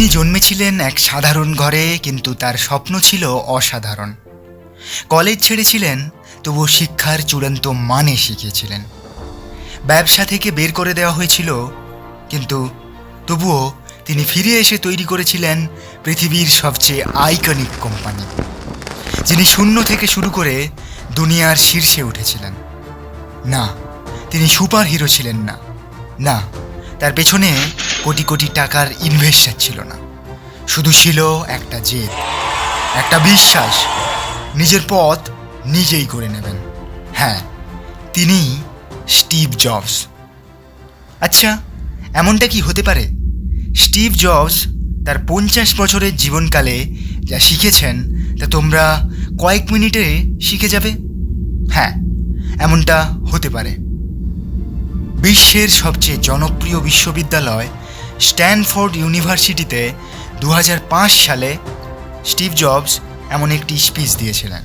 তিনি জন্মেছিলেন এক সাধারণ ঘরে, কিন্তু তার স্বপ্ন ছিল অসাধারণ। কলেজ ছেড়েছিলেন, তবুও শিক্ষার চূড়ান্ত মানে শিখিয়েছিলেন। ব্যবসা থেকে বের করে দেওয়া হয়েছিল, কিন্তু তবুও তিনি ফিরে এসে তৈরি করেছিলেন পৃথিবীর সবচেয়ে আইকনিক কোম্পানি যিনি শূন্য থেকে শুরু করে দুনিয়ার শীর্ষে উঠেছিলেন। না, তিনি সুপার হিরো ছিলেন না। না, তার পেছনে কোটি কোটি টাকার ইনভেস্টার ছিল না। শুধু ছিল একটা জেদ, একটা বিশ্বাস। নিজের পথ নিজেই করে নেবেন। হ্যাঁ তিনি স্টিভ জবস। আচ্ছা এমনটা কি হতে পারে? স্টিভ জবস তার পঞ্চাশ বছরের জীবনকালে যা শিখেছেন, তা তোমরা কয়েক মিনিটে শিখে যাবে? হ্যাঁ এমনটা হতে পারে। বিশ্বের সবচেয়ে জনপ্রিয় বিশ্ববিদ্যালয় স্ট্যানফোর্ড ইউনিভার্সিটিতে দু হাজার পাঁচ সালে স্টিভ জবস এমন একটি স্পিচ দিয়েছিলেন,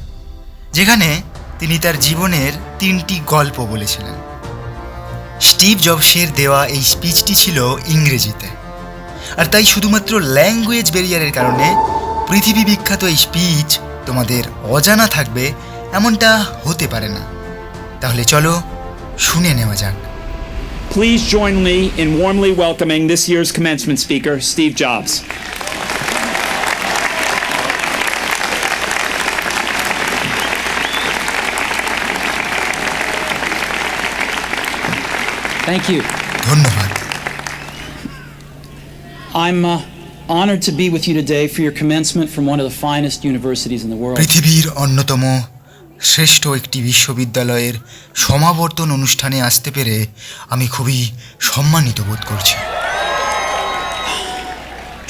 যেখানে তিনি তার জীবনের তিনটি গল্প বলেছিলেন। স্টিভ জবসের দেওয়া এই স্পিচটি ছিল ইংরেজিতে। আর তাই শুধুমাত্র ল্যাঙ্গুয়েজ ব্যারিয়ারের কারণে পৃথিবী বিখ্যাত এই স্পিচ তোমাদের অজানা থাকবে, এমনটা হতে পারে না। তাহলে চলো শুনে নেওয়া যাক। Please join me in warmly welcoming this year's commencement speaker, Steve Jobs. Thank you. ধন্যবাদ I'm uh, honored to be with you today for your commencement from one of the finest universities in the world. পৃথিবীর অন্যতম শ্রেষ্ঠ একটি বিশ্ববিদ্যালয়ের সমাবর্তন অনুষ্ঠানে আসতে পেরে আমি খুবই সম্মানিত বোধ করছি।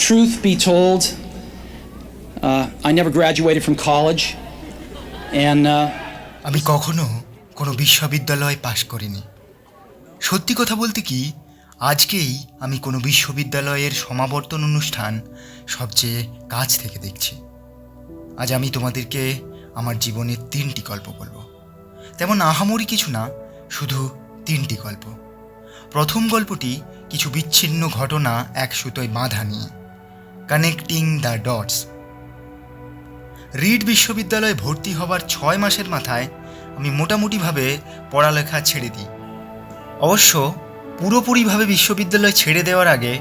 Truth be told, uh, I never graduated from college, and uh, আমি কখনো কোনো বিশ্ববিদ্যালয় পাশ করিনি। সত্যি কথা বলতে কি আজকেই আমি কোনো বিশ্ববিদ্যালয়ের সমাবর্তন অনুষ্ঠান সবচেয়ে কাছ থেকে দেখছি। আজ আমি তোমাদেরকে আমার জীবনের তিনটি গল্প বলব। তেমন আহামরি কিছু না, শুধু তিনটি গল্প। প্রথম গল্পটি কিছু বিচ্ছিন্ন ঘটনা এক সুতোয় বাঁধা নিয়ে। কানেক্টিং দ্য ডটস রিড বিশ্ববিদ্যালয়ে ভর্তি হবার ছয় মাসের মাথায় আমি মোটামুটিভাবে পড়ালেখা ছেড়ে দিই। অবশ্য পুরোপুরিভাবে বিশ্ববিদ্যালয় ছেড়ে দেওয়ার আগে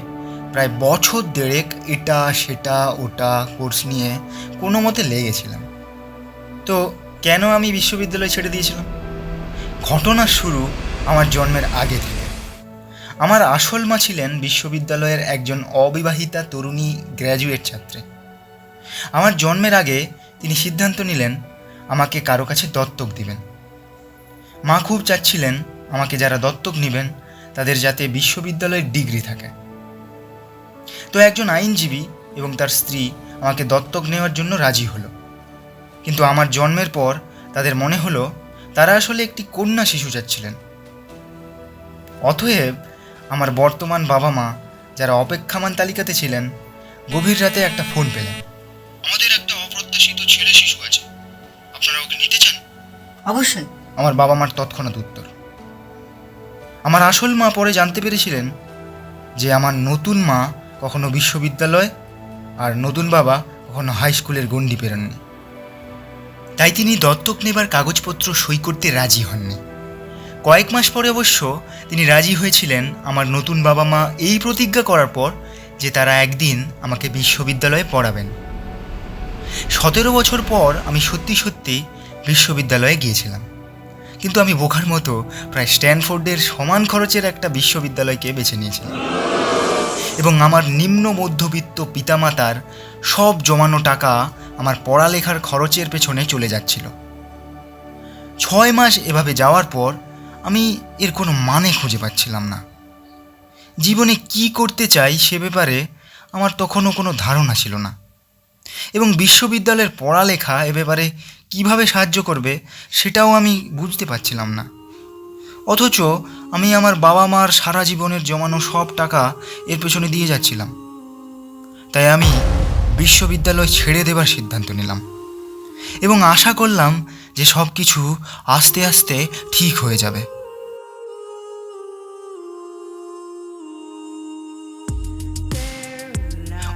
প্রায় বছর দেড়েক এটা, সেটা, ওটা কোর্স নিয়ে কোনো মতে লেগেছিলাম। তো কেন আমি বিশ্ববিদ্যালয় ছেড়ে দিয়েছিলাম? ঘটনার শুরু আমার জন্মের আগে থেকে। আমার আসল মা ছিলেন বিশ্ববিদ্যালয়ের একজন অবিবাহিতা তরুণী গ্র্যাজুয়েট ছাত্রী। আমার জন্মের আগে তিনি সিদ্ধান্ত নিলেন আমাকে কারও কাছে দত্তক দিবেন। মা খুব চাচ্ছিলেন আমাকে যারা দত্তক নেবেন, তাদের যাতে বিশ্ববিদ্যালয়ের ডিগ্রি থাকে। তো একজন আইনজীবী এবং তার স্ত্রী আমাকে দত্তক নেওয়ার জন্য রাজি হলো। কিন্তু আমার জন্মের পর তাদের মনে হলো তারা আসলে একটি কন্যা শিশু চাচ্ছিলেন অতএব আমার বর্তমান বাবা মা যারা অপেক্ষামান তালিকাতে ছিলেন গভীর রাতে একটা ফোন পেলেন। আমাদের একটা অপ্রত্যাশিত ছেলে শিশু আছে। আপনারা ওকে নিতে চান? অবশ্যই। আমার বাবা মার তৎক্ষণাৎ উত্তর। আমার আসল মা পরে জানতে পেরেছিলেন যে আমার নতুন মা কখনো বিশ্ববিদ্যালয় আর নতুন বাবা কখনো হাই স্কুলের গণ্ডি পেরননি। তাই তিনি দত্তক নেবার কাগজপত্র সই করতে রাজি হননি। কয়েক মাস পরে অবশ্য তিনি রাজি হয়েছিলেন আমার নতুন বাবা মা এই প্রতিজ্ঞা করার পর যে তারা একদিন আমাকে বিশ্ববিদ্যালয়ে পড়াবেন। সতেরো বছর পর আমি সত্যি সত্যি বিশ্ববিদ্যালয়ে গিয়েছিলাম। কিন্তু আমি বোকার মতো প্রায় স্ট্যানফোর্ডের সমান খরচের একটা বিশ্ববিদ্যালয়কে বেছে নিয়েছিলাম। এবং আমার নিম্ন মধ্যবিত্ত পিতামাতার সব জমানো টাকা আমার পড়ালেখার খরচের পেছনে চলে যাচ্ছিল। ছয় মাস এভাবে যাওয়ার পর আমি এর কোনো মানে খুঁজে পাচ্ছিলাম না। জীবনে কি করতে চাই সে ব্যাপারে আমার তখনও কোনো ধারণা ছিল না। এবং বিশ্ববিদ্যালয়ের পড়ালেখা এ ব্যাপারে কীভাবে সাহায্য করবে সেটাও আমি বুঝতে পারছিলাম না। অথচ আমি আমার বাবা মার সারা জীবনের জমানো সব টাকা এর পেছনে দিয়ে যাচ্ছিলাম। তাই আমি বিশ্ববিদ্যালয় ছেড়ে দেবার সিদ্ধান্ত নিলাম। এবং আশা করলাম যে সব কিছু আস্তে আস্তে ঠিক হয়ে যাবে।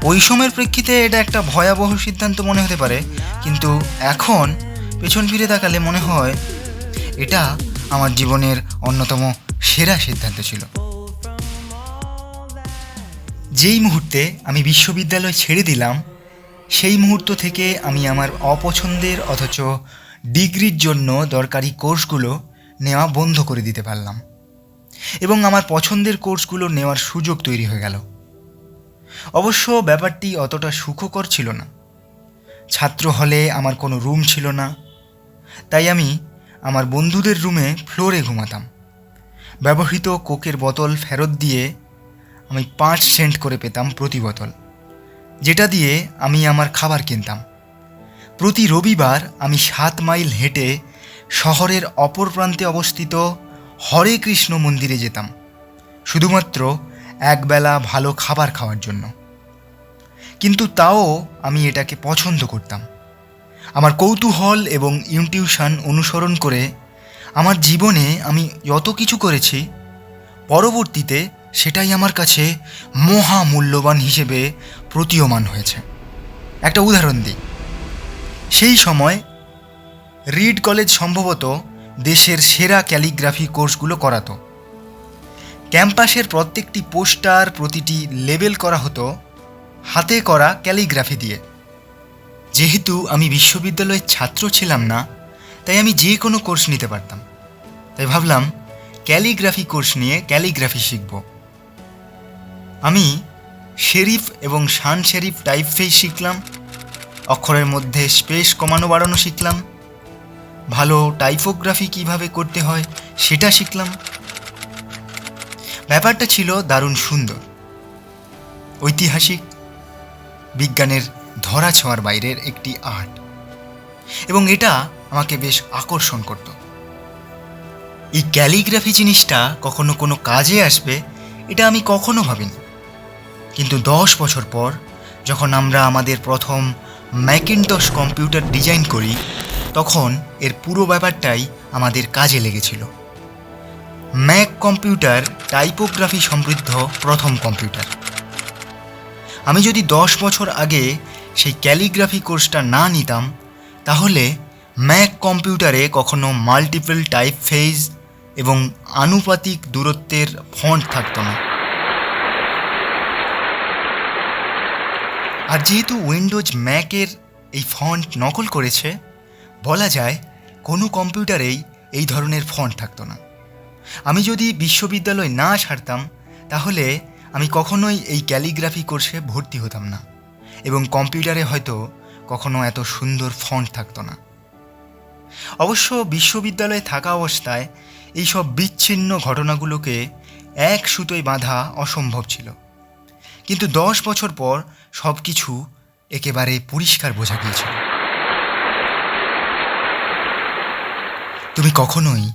ওই সময়ের প্রেক্ষিতে এটা একটা ভয়াবহ সিদ্ধান্ত মনে হতে পারে, কিন্তু এখন পেছন ফিরে তাকালে মনে হয় এটা আমার জীবনের অন্যতম সেরা সিদ্ধান্ত ছিল। যেই মুহূর্তে আমি বিশ্ববিদ্যালয় ছেড়ে দিলাম, সেই মুহূর্ত থেকে আমি আমার অপছন্দের অথচ ডিগ্রির জন্য দরকারি কোর্সগুলো নেওয়া বন্ধ করে দিতে পারলাম এবং আমার পছন্দের কোর্সগুলো নেওয়ার সুযোগ তৈরি হয়ে গেল। অবশ্য ব্যাপারটি অতটা সুখকর ছিল না। ছাত্র হলে আমার কোনো রুম ছিল না, তাই আমি আমার বন্ধুদের রুমে ফ্লোরে ঘুমাতাম। ব্যবহৃত কোকের বোতল ফেরত দিয়ে আমি পাঁচ সেন্ট করে পেতাম প্রতি বোতল। যেটা দিয়ে আমি আমার খাবার কিনতাম। প্রতি রবিবার আমি সাত মাইল হেঁটে শহরের অপর প্রান্তে অবস্থিত হরে কৃষ্ণ মন্দিরে যেতাম, শুধুমাত্র একবেলা ভালো খাবার খাওয়ার জন্য। কিন্তু তাও আমি এটাকে পছন্দ করতাম। আমার কৌতূহল এবং ইনটিউশন অনুসরণ করে আমার জীবনে আমি যত কিছু করেছি, পরবর্তীতে সেটাই আমার কাছে মহা মূল্যবান হিসেবে প্রতীয়মান হয়েছে। একটা উদাহরণ দিই। সেই সময় রিড কলেজ সম্ভবত দেশের সেরা ক্যালিগ্রাফি কোর্সগুলো করাতো। ক্যাম্পাসের প্রত্যেকটি পোস্টার, প্রতিটি লেবেল করা হতো হাতে করা ক্যালিগ্রাফি দিয়ে। যেহেতু আমি বিশ্ববিদ্যালয়ের ছাত্র ছিলাম না, তাই আমি যে কোনো কোর্স নিতে পারতাম। তাই ভাবলাম ক্যালিগ্রাফি কোর্স নিয়ে ক্যালিগ্রাফি শিখব। আমি শেরিফ এবং শান শেরিফ টাইপ ফেস শিখলাম, অক্ষরের মধ্যে স্পেস কমানো বাড়ানো শিখলাম, ভালো টাইপোগ্রাফি কীভাবে করতে হয় সেটা শিখলাম। ব্যাপারটা ছিল দারুণ সুন্দর, ঐতিহাসিক, বিজ্ঞানের ধরা ছোঁয়ার বাইরের একটি আর্ট, এবং এটা আমাকে বেশ আকর্ষণ করত। এই ক্যালিগ্রাফি জিনিসটা কখনো কোনো কাজে আসবে, এটা আমি কখনো ভাবিনি। কিন্তু দশ বছর পর, যখন আমরা আমাদের প্রথম ম্যাকিনটস কম্পিউটার ডিজাইন করি, তখন এর পুরো ব্যাপারটাই আমাদের কাজে লেগেছিল। ম্যাক কম্পিউটার টাইপোগ্রাফি সমৃদ্ধ প্রথম কম্পিউটার। আমি যদি দশ বছর আগে সেই ক্যালিগ্রাফি কোর্সটা না নিতাম, তাহলে ম্যাক কম্পিউটারে কখনো মাল্টিপল টাইপ ফেজ এবং আনুপাতিক দূরত্বের ফন্ট থাকতো না। আর যেহেতু উইন্ডোজ ম্যাকের এই ফন্ট নকল করেছে, বলা যায় কোনো কম্পিউটারেই এই ধরনের ফন্ট থাকতো না। আমি যদি বিশ্ববিদ্যালয় না ছাড়তাম, তাহলে আমি কখনোই এই ক্যালিগ্রাফি কোর্সে ভর্তি হতাম না এবং কম্পিউটারে হয়তো কখনো এত সুন্দর ফন্ট থাকতো না। অবশ্য বিশ্ববিদ্যালয়ে থাকা অবস্থায় এইসব বিচ্ছিন্ন ঘটনাগুলোকে এক সুতোয় বাঁধা অসম্ভব ছিল। কিন্তু দশ বছর পর সব কিছু একেবারে পরিষ্কার বোঝা গিয়েছিল। তুমি কখনোই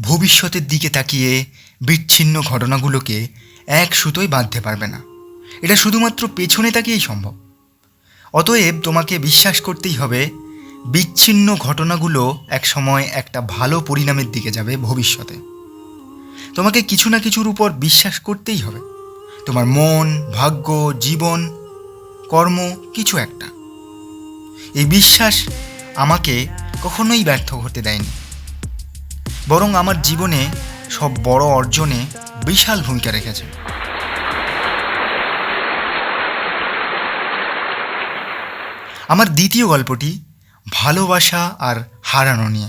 ভবিষ্যতের দিকে তাকিয়ে বিচ্ছিন্ন ঘটনাগুলোকে এক সুতোয় বাঁধতে পারবে না। এটা শুধুমাত্র পেছনে তাকিয়েই সম্ভব। অতএব তোমাকে বিশ্বাস করতেই হবে, বিচ্ছিন্ন ঘটনাগুলো একসময় একটা ভালো পরিণামের দিকে যাবে ভবিষ্যতে। তোমাকে কিছু না কিছুর উপর বিশ্বাস করতেই হবে। তোমার মন, ভাগ্য, জীবন কর্ম কিছু একটা। এই বিশ্বাস আমাকে কখনোই ব্যর্থ হতে দেয়নি। বরং আমার জীবনে সব বড় অর্জনে বিশাল ভূমিকা রেখেছে। আমার দ্বিতীয় গল্পটি ভালোবাসা আর হারানো নিয়ে।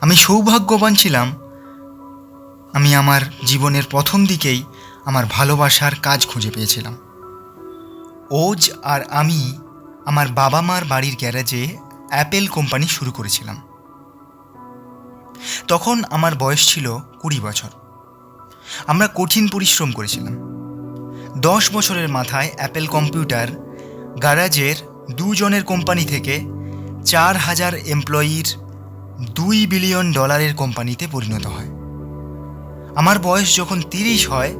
আমি সৌভাগ্যবান ছিলাম। আমি আমার জীবনের প্রথম দিকেই আমার ভালোবাসার কাজ খুঁজে পেয়েছিলাম। ওজ আর আমি আমার বাবা মার বাড়ির গ্যারেজে অ্যাপেল কোম্পানি শুরু করেছিলাম। তখন আমার বয়স ছিল কুড়ি বছর। আমরা কঠিন পরিশ্রম করেছিলাম। দশ বছরের মাথায় অ্যাপেল কম্পিউটার গ্যারাজের দুজনের কোম্পানি থেকে চার হাজার এমপ্লয়ির দুই বিলিয়ন ডলারের কোম্পানিতে পরিণত হয়। আমার বয়স যখন তিরিশ হয়,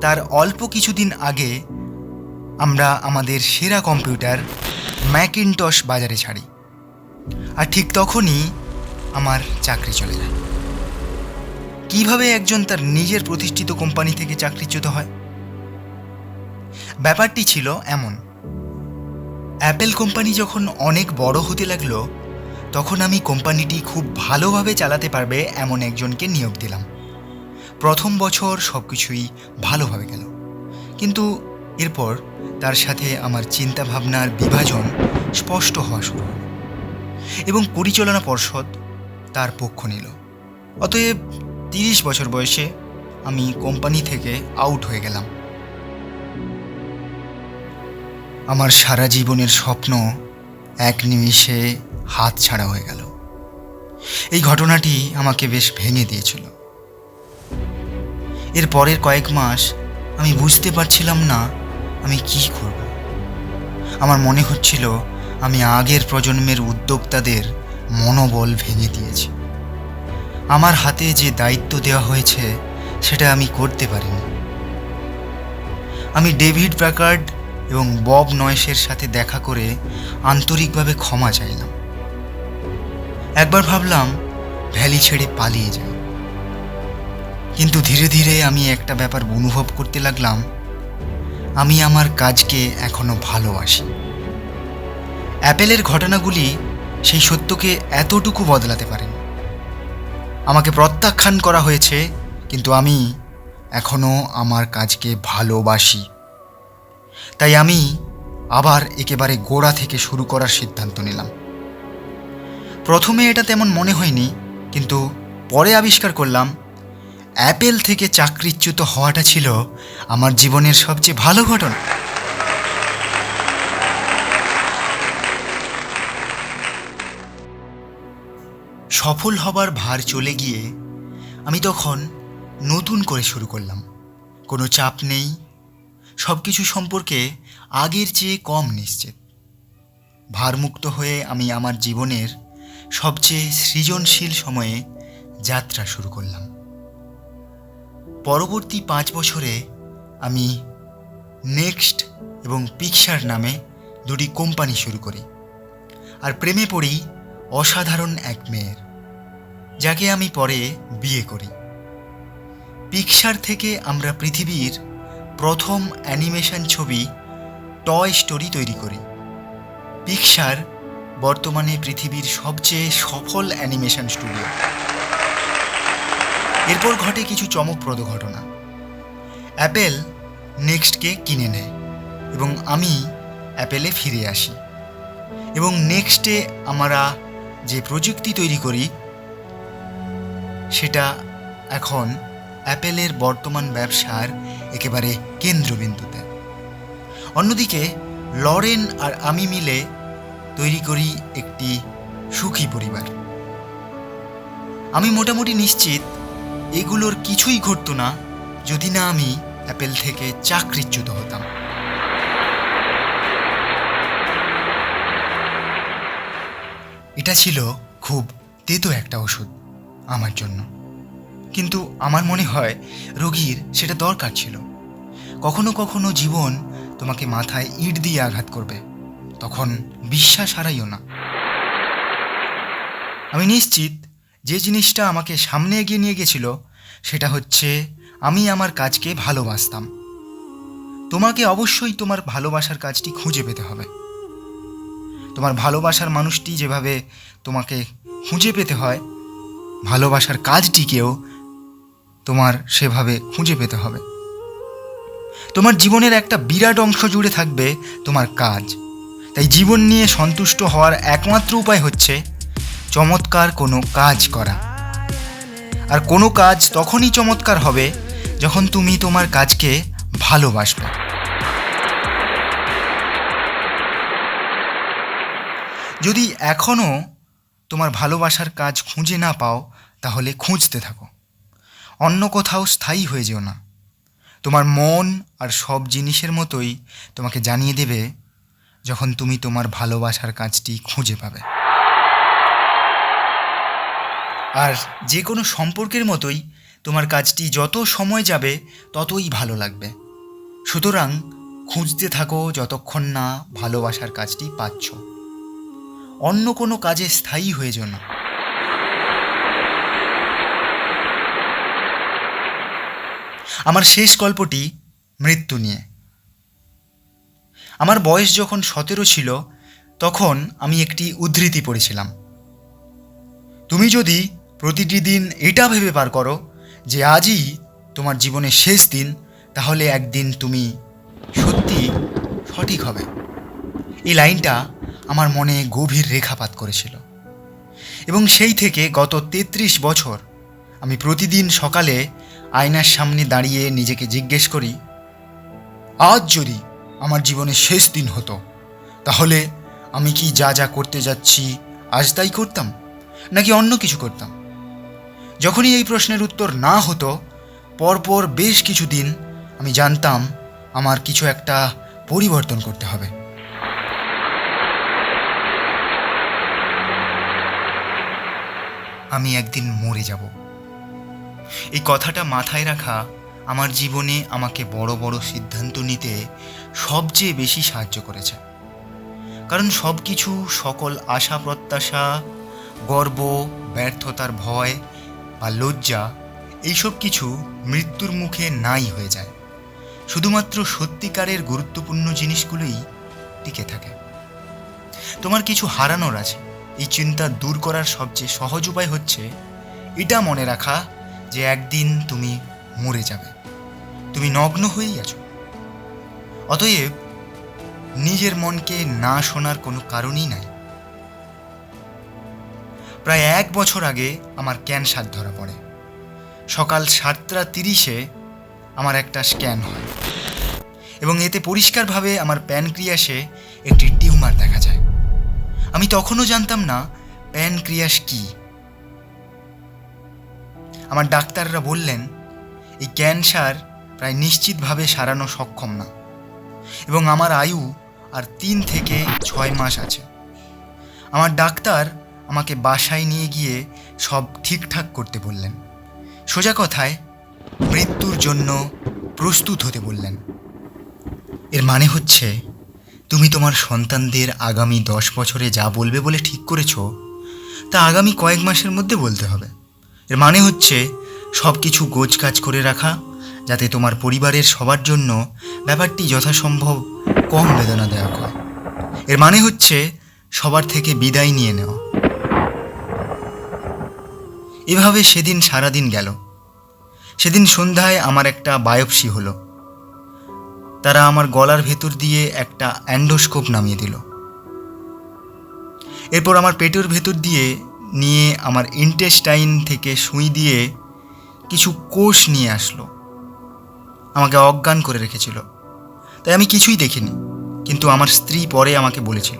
তার অল্প কিছুদিন আগে আমরা আমাদের সেরা কম্পিউটার ম্যাকিনটস বাজারে ছাড়ি। আর ঠিক তখনই আমার চাকরি চলে যায়। কীভাবে একজন তার নিজের প্রতিষ্ঠিত কোম্পানি থেকে চাকরিচ্যুত হয়? ব্যাপারটি ছিল এমন। অ্যাপেল কোম্পানি যখন অনেক বড় হতে লাগল, তখন আমি কোম্পানিটি খুব ভালোভাবে চালাতে পারবে এমন একজনকে নিয়োগ দিলাম। প্রথম বছর সব কিছুই ভালোভাবে গেল। কিন্তু এরপর তার সাথে আমার চিন্তাভাবনার বিভাজন স্পষ্ট হওয়া শুরু হলো এবং পরিচালনা পর্ষদ তার পক্ষ নিল। অতএব তিরিশ বছর বয়সে আমি কোম্পানি থেকে আউট হয়ে গেলাম। আমার সারা জীবনের স্বপ্ন এক নিমিষে হাত ছাড়া হয়ে গেল। এই ঘটনাটি আমাকে বেশ ভেঙে দিয়েছিল। এর পরের কয়েক মাস আমি বুঝতে পারছিলাম না আমি কি করব? আমার মনে হচ্ছিল আমি আগের প্রজন্মের উদ্যোক্তাদের মনোবল ভেঙে দিয়েছি। আমার হাতে যে দায়িত্ব দেওয়া হয়েছে, সেটা আমি করতে পারিনি। আমি ডেভিড প্যাকার্ড এবং বব নয়েসের সাথে দেখা করে আন্তরিকভাবে ক্ষমা চাইলাম। একবার ভাবলাম, ভ্যালি ছেড়ে পালিয়ে যাই। কিন্তু ধীরে ধীরে আমি একটা ব্যাপার অনুভব করতে লাগলাম আমি আমার কাজকে এখনও ভালোবাসি। অ্যাপেলের ঘটনাগুলি সেই সত্যকে এতটুকু বদলাতে পারেনি। আমাকে প্রত্যাখ্যান করা হয়েছে, কিন্তু আমি এখনও আমার কাজকে ভালোবাসি। তাই আমি আবার একেবারে গোড়া থেকে শুরু করার সিদ্ধান্ত নিলাম। প্রথমে এটা তেমন মনে হয়নি, কিন্তু পরে আবিষ্কার করলাম অ্যাপেল থেকে চাকরিচ্যুত হওয়াটা ছিল আমার জীবনের সবচেয়ে ভালো ঘটনা। সফল হবার ভার চলে গিয়ে আমি তখন নতুন করে শুরু করলাম। কোনো চাপ নেই সব কিছু সম্পর্কে আগের চেয়ে কম নিশ্চিত। ভারমুক্ত হয়ে আমি আমার জীবনের সবচেয়ে সৃজনশীল সময়ে যাত্রা শুরু করলাম। পরবর্তী পাঁচ বছরে আমি নেক্সট এবং পিকচার নামে দুটি কোম্পানি শুরু করি। আর প্রেমে পড়ি অসাধারণ এক মেয়ের, যাকে আমি পরে বিয়ে করি। পিকচার থেকে আমরা পৃথিবীর প্রথম অ্যানিমেশন ছবি টয় স্টোরি তৈরি করি। পিকচার বর্তমানে পৃথিবীর সবচেয়ে সফল অ্যানিমেশন স্টুডিও। এরপর ঘটে কিছু চমকপ্রদ ঘটনা। অ্যাপেল নেক্সটকে কিনে নেয় এবং আমি অ্যাপেলে ফিরে আসি। এবং নেক্সটে আমরা যে প্রযুক্তি তৈরি করি, সেটা এখন অ্যাপেলের বর্তমান ব্যবসার একেবারে কেন্দ্রবিন্দুতে। অন্যদিকে, লরেন আর আমি মিলে তৈরি করি একটি সুখী পরিবার। আমি মোটামুটি নিশ্চিত এগুলোর কিছুই ঘটতো না যদি না আমি অ্যাপেল থেকে চাকরিচ্যুত হতাম। এটা ছিল খুব তেতো একটা ওষুধ আমার জন্য। কিন্তু আমার মনে হয় রোগীর সেটা দরকার ছিল। কখনো কখনো জীবন তোমাকে মাথায় ইট দিয়ে আঘাত করবে, তখন বিশ্বাস হারাইও না। আমি নিশ্চিত যে জিনিসটা আমাকে সামনে এগিয়ে নিয়ে গেছিল, সেটা হচ্ছে আমি আমার কাজকে ভালোবাসতাম। তোমাকে অবশ্যই তোমার ভালোবাসার কাজটি খুঁজে পেতে হবে। তোমার ভালোবাসার মানুষটি যেভাবে তোমাকে খুঁজে পেতে হয়, ভালোবাসার কাজটিকেও তোমার সেভাবে খুঁজে পেতে হবে। তোমার জীবনের একটা বিরাট অংশ জুড়ে থাকবে তোমার কাজ। তাই জীবন নিয়ে সন্তুষ্ট হওয়ার একমাত্র উপায় হচ্ছে চমৎকার কোনো কাজ করা। আর কোনো কাজ তখনই চমৎকার হবে যখন তুমি তোমার কাজকে ভালোবাসবে। যদি এখনও তোমার ভালোবাসার কাজ খুঁজে না পাও, তাহলে খুঁজতে থাকো। অন্য কোথাও স্থায়ী হয়ে যেও না। তোমার মন আর সব জিনিসের মতোই তোমাকে জানিয়ে দেবে যখন তুমি তোমার ভালোবাসার কাজটি খুঁজে পাবে। আর যে কোনো সম্পর্কের মতোই তোমার কাজটি যত সময় যাবে, ততই ভালো লাগবে। সুতরাং খুঁজতে থাকো যতক্ষণ না ভালোবাসার কাজটি পাচ্ছ। অন্য কোনো কাজে স্থায়ী হয়ে না। আমার শেষ গল্পটি মৃত্যু নিয়ে। আমার বয়স যখন সতেরো ছিল, তখন আমি একটি উদ্ধৃতি পড়েছিলাম। তুমি যদি প্রতিটি দিন এটা ভেবে পার করো যে আজই তোমার জীবনের শেষ দিন, তাহলে একদিন তুমি সত্যি সঠিক হবে। এই লাইনটা আমার মনে গভীর রেখাপাত করেছিল। এবং সেই থেকে গত তেত্রিশ বছর আমি প্রতিদিন সকালে আয়নার সামনে দাঁড়িয়ে নিজেকে জিজ্ঞেস করি, আজ যদি আমার জীবনের শেষ দিন হতো, তাহলে আমি কি যা যা করতে যাচ্ছি, আজ তাই করতাম? নাকি অন্য কিছু করতাম? যখনই এই প্রশ্নের উত্তর না হতো, পরপর বেশ কিছু দিন আমি জানতাম আমার কিছু একটা পরিবর্তন করতে হবে। আমি একদিন মরে যাব। এই কথাটা মাথায় রাখা আমার জীবনে আমাকে বড় বড় সিদ্ধান্ত নিতে সবচেয়ে বেশি সাহায্য করেছে। কারণ সব কিছু সকল আশা প্রত্যাশা গর্ব, ব্যর্থতার ভয় বা লজ্জা, এইসব কিছু মৃত্যুর মুখে নাই হয়ে যায়। শুধুমাত্র সত্যিকারের গুরুত্বপূর্ণ জিনিসগুলোই টিকে থাকে। তোমার কিছু হারানোর আছে। এই চিন্তা দূর করার সবচেয়ে সহজ উপায় হচ্ছে এটা মনে রাখা যে একদিন তুমি মরে যাবে। তুমি নগ্ন হয়েই আছো। অতএব নিজের মনকে না শোনার কোনো কারণই নাই। প্রায় এক বছর আগে আমার ক্যান্সার ধরা পড়ে। সকাল সাতটা তিরিশে আমার একটা স্ক্যান হয়। এবং এতে পরিষ্কারভাবে আমার প্যানক্রিয়াসে একটি টিউমার দেখা যায়। আমি তখনও জানতাম না প্যানক্রিয়াস কি। আমার ডাক্তাররা বললেন, এই ক্যান্সার প্রায় নিশ্চিতভাবে সারানো সক্ষম না। এবং আমার আয়ু আর তিন থেকে ছয় মাস আছে। আমার ডাক্তার আমাকে বাসায় নিয়ে গিয়ে সব ঠিকঠাক করতে বললেন। সোজা কথায় মৃত্যুর জন্য প্রস্তুত হতে বললেন। এর মানে হচ্ছে, তুমি তোমার সন্তানদের আগামী দশ বছরে যা বলবে বলে ঠিক করেছ, তা আগামী কয়েক মাসের মধ্যে বলতে হবে। এর মানে হচ্ছে সব কিছু গোছকাজ করে রাখা, যাতে তোমার পরিবারের সবার জন্য ব্যাপারটি যথাসম্ভব কম বেদনা দেওয়া হয়। এর মানে হচ্ছে, সবার থেকে বিদায় নিয়ে নেওয়া। এভাবে সেদিন সারাদিন গেল। সেদিন সন্ধ্যায় আমার একটা বায়োপসি হলো। তারা আমার গলার ভেতর দিয়ে একটা অ্যান্ডোস্কোপ নামিয়ে দিল। এরপর আমার পেটের ভেতর দিয়ে নিয়ে আমার ইন্টেস্টাইন থেকে সুই দিয়ে কিছু কোষ নিয়ে আসলো। আমাকে অজ্ঞান করে রেখেছিল। তাই আমি কিছুই দেখিনি, কিন্তু আমার স্ত্রী পরে আমাকে বলেছিল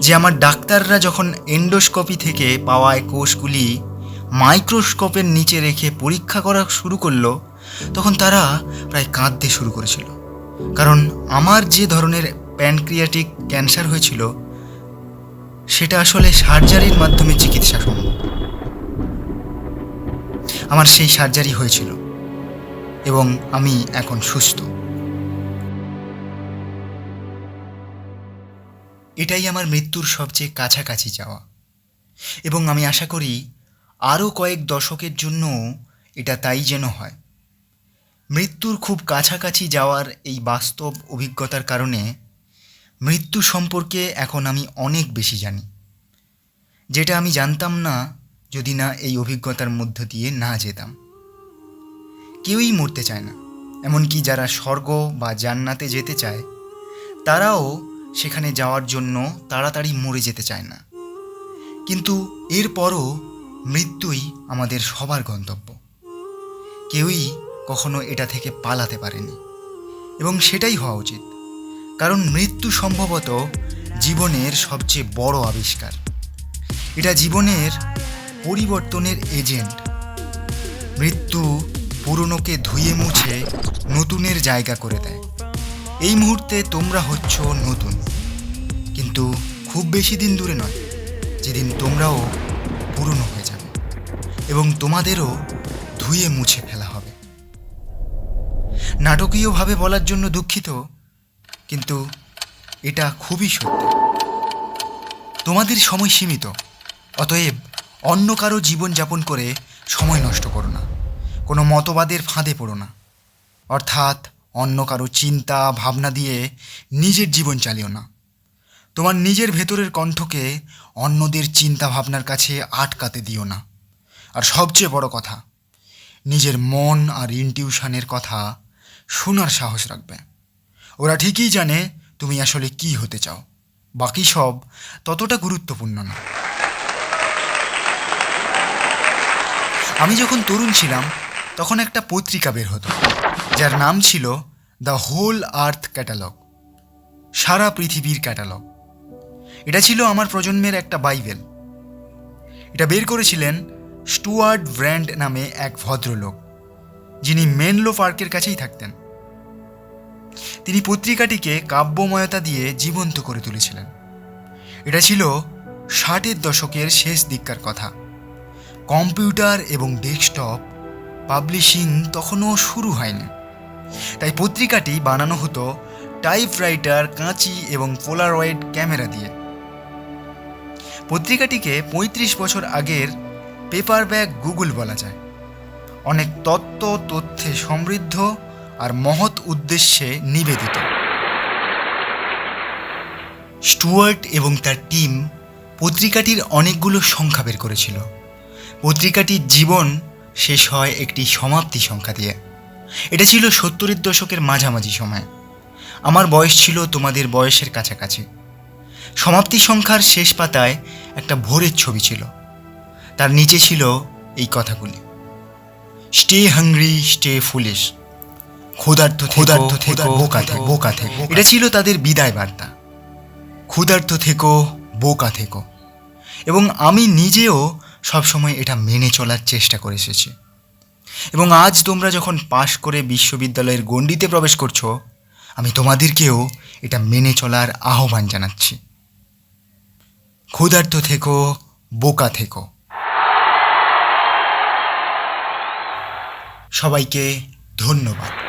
যে আমার ডাক্তাররা যখন এন্ডোস্কোপি থেকে পাওয়া কোষগুলি মাইক্রোস্কোপের নিচে রেখে পরীক্ষা করা শুরু করল, তখন তারা প্রায় কাঁদতে শুরু করেছিল। কারণ আমার যে ধরনের প্যানক্রিয়াটিক ক্যান্সার হয়েছিল, সেটা আসলে সার্জারির মাধ্যমে চিকিৎসা সম্ভব। আমার সেই সার্জারি হয়েছিল এবং আমি এখন সুস্থ। এটাই আমার মৃত্যুর সবচেয়ে কাছাকাছি যাওয়া। এবং আমি আশা করি আরও কয়েক দশকের জন্য এটা তাই যেন হয়। মৃত্যুর খুব কাছাকাছি যাওয়ার এই বাস্তব অভিজ্ঞতার কারণে মৃত্যু সম্পর্কে এখন আমি অনেক বেশি জানি। যেটা আমি জানতাম না, যদি না এই অভিজ্ঞতার মধ্য দিয়ে না যেতাম। কেউই মরতে চায় না, এমনকি যারা স্বর্গ বা জান্নাতে যেতে চায়, তারাও সেখানে যাওয়ার জন্য তাড়াতাড়ি মরে যেতে চায় না। কিন্তু এরপরও মৃত্যুই আমাদের সবার গন্তব্য। কেউই কখনো এটা থেকে পালাতে পারেনি। এবং সেটাই হওয়া উচিত। কারণ মৃত্যু সম্ভবত জীবনের সবচেয়ে বড় আবিষ্কার। এটা জীবনের পরিবর্তনের এজেন্ট। মৃত্যু পুরনোকে ধুয়ে মুছে নতুনের জায়গা করে দেয়। এই মুহূর্তে তোমরা হচ্ছ নতুন। কিন্তু খুব বেশি দিন দূরে নয়, যেদিন তোমরাও পুরনো। এবং তোমাদেরও ধুয়ে মুছে ফেলা হবে। নাটকীয়ভাবে বলার জন্য দুঃখিত, কিন্তু এটা খুবই সত্যি। তোমাদের সময় সীমিত, অতএব অন্য কারও জীবন যাপন করে সময় নষ্ট করো না। কোনো মতবাদের ফাঁদে পড়ো না। অর্থাৎ অন্য কারও চিন্তা, ভাবনা দিয়ে নিজের জীবন চালিও না। তোমার নিজের ভেতরের কণ্ঠকে অন্যদের চিন্তা ভাবনার কাছে আটকাতে দিও না। আর সবচেয়ে বড় কথা, নিজের মন আর ইনটিউশনের কথা শোনার সাহস রাখবে। ওরা ঠিকই জানে তুমি আসলে কি হতে চাও। বাকি সব ততটা গুরুত্বপূর্ণ না। আমি যখন তরুণ ছিলাম, তখন একটা পত্রিকা বের হতো, যার নাম ছিল দ্য হোল আর্থ ক্যাটালগ সারা পৃথিবীর ক্যাটালগ এটা ছিল আমার প্রজন্মের একটা বাইবেল। এটা বের করেছিলেন স্টুয়ার্ট ব্র্যান্ড নামে এক ভদ্রলোক, যিনি মেনলো পার্কের কাছেই থাকতেন। তিনি পত্রিকাটিকে কাব্যময়তা দিয়ে জীবন্ত করে তুলেছিলেন। এটা ছিল ষাটের দশকের শেষ দিককার কথা। কম্পিউটার এবং ডেস্কটপ পাবলিশিং তখনও শুরু হয়নি। তাই পত্রিকাটি বানানো হতো টাইপরাইটার, কাঁচি এবং পোলারয়েড ক্যামেরা দিয়ে। পত্রিকাটিকে পঁয়ত্রিশ বছর আগের পেপার ব্যাগ গুগল বলা যায়। অনেক তত্ত্ব, তথ্যে সমৃদ্ধ আর মহৎ উদ্দেশ্যে নিবেদিত। স্টুয়ার্ট এবং তার টিম পত্রিকাটির অনেকগুলো সংখ্যা বের করেছিল। পত্রিকাটির জীবন শেষ হয় একটি সমাপ্তি সংখ্যা দিয়ে। এটা ছিল সত্তরের দশকের মাঝামাঝি সময়। আমার বয়স ছিল তোমাদের বয়সের কাছাকাছি। সমাপ্তি সংখ্যার শেষ পাতায় একটা ভোরের ছবি ছিল। তার নিচে ছিল এই কথাগুলি। Stay hungry stay foolish. ক্ষুধার্ত ক্ষুধার্ত থেকে বোকা থেকে বোকা থেকে এটা ছিল তাদের বিদায় বার্তা। ক্ষুধার্ত থেকো বোকা থেকো। এবং আমি নিজেও সবসময় এটা মেনে চলার চেষ্টা করে এসেছি। এবং আজ তোমরা যখন পাশ করে বিশ্ববিদ্যালয়ের গণ্ডিতে প্রবেশ করছ আমি তোমাদেরকেও এটা মেনে চলার আহ্বান জানাচ্ছি। ক্ষুধার্ত থেকো বোকা থেকো। সবাইকে ধন্যবাদ।